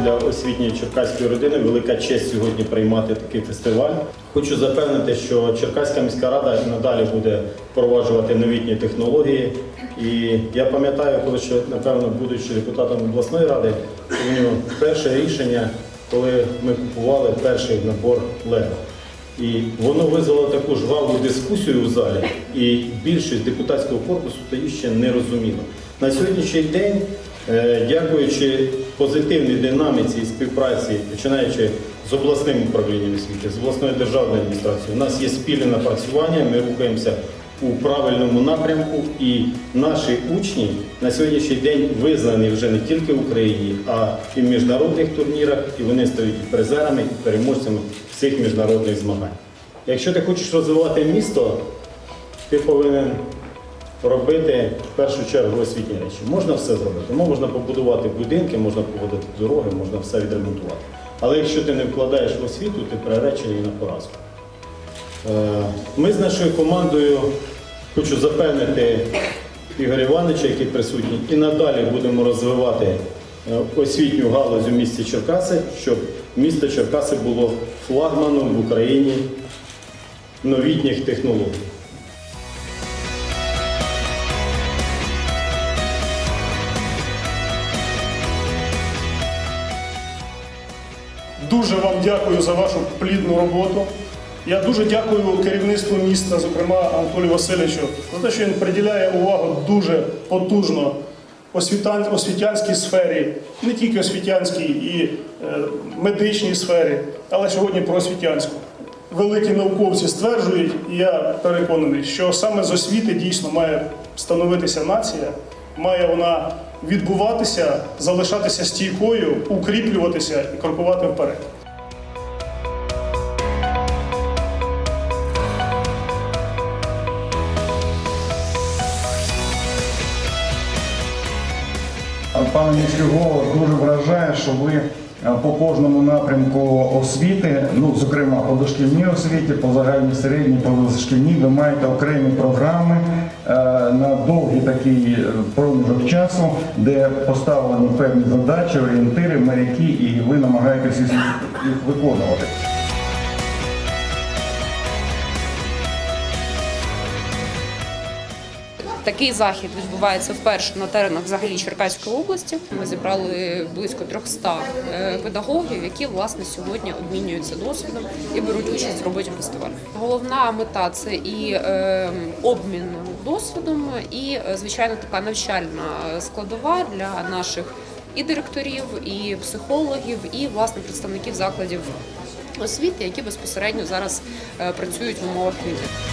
для освітньої черкаської родини велика честь сьогодні приймати такий фестиваль. Хочу запевнити, що Черкаська міська рада і надалі буде впроваджувати новітні технології. І я пам'ятаю, коли ще, напевно, будучи депутатом обласної ради, помню перше рішення, коли ми купували перший набор Лего. І воно визвало таку жваву дискусію у залі, і більшість депутатського корпусу тоді ще не розуміла. На сьогоднішній день, дякуючи позитивній динаміці і співпраці, починаючи з обласним управлінням освіти, з обласною державною адміністрацією, у нас є спільне напрацювання, ми рухаємося у правильному напрямку, і наші учні на сьогоднішній день визнані вже не тільки в Україні, а і в міжнародних турнірах, і вони стають призерами, і переможцями всіх міжнародних змагань. Якщо ти хочеш розвивати місто, ти повинен робити в першу чергу освітні речі. Можна все зробити. Ну, можна побудувати будинки, можна побудувати дороги, можна все відремонтувати. Але якщо ти не вкладаєш в освіту, ти приречений на поразку. Е, Ми з нашою командою хочу запевнити Ігоря Івановича, який присутній, і надалі будемо розвивати е, освітню галузь у місті Черкаси, щоб місто Черкаси було флагманом в Україні новітніх технологій. Дуже вам дякую за вашу плідну роботу. Я дуже дякую керівництву міста, зокрема Анатолію Васильовичу, за те, що він приділяє увагу дуже потужно освітян- освітянській сфері, не тільки освітянській і е, медичній сфері, але сьогодні про освітянську. Великі науковці стверджують, і я переконаний, що саме з освіти дійсно має становитися нація, має вона відбуватися, залишатися стійкою, укріплюватися і крокувати вперед. Пане міський дуже вражає, що ви по кожному напрямку освіти, ну зокрема по дошкільній освіті, по загальній середній, по дошкільній, ви маєте окремі програми е, на довгий такий е, проміжок часу, де поставлені певні задачі, орієнтири, моряки, і ви намагаєтесь їх виконувати. Такий захід відбувається вперше на теренах взагалі Черкаської області. Ми зібрали близько 300 е, педагогів, які власне сьогодні обмінюються досвідом і беруть участь в роботі фестивалю. Головна мета це і е, обмін досвідом, і е, звичайно така навчальна складова для наших і директорів, і психологів, і власне представників закладів освіти, які безпосередньо зараз працюють в умовах війни.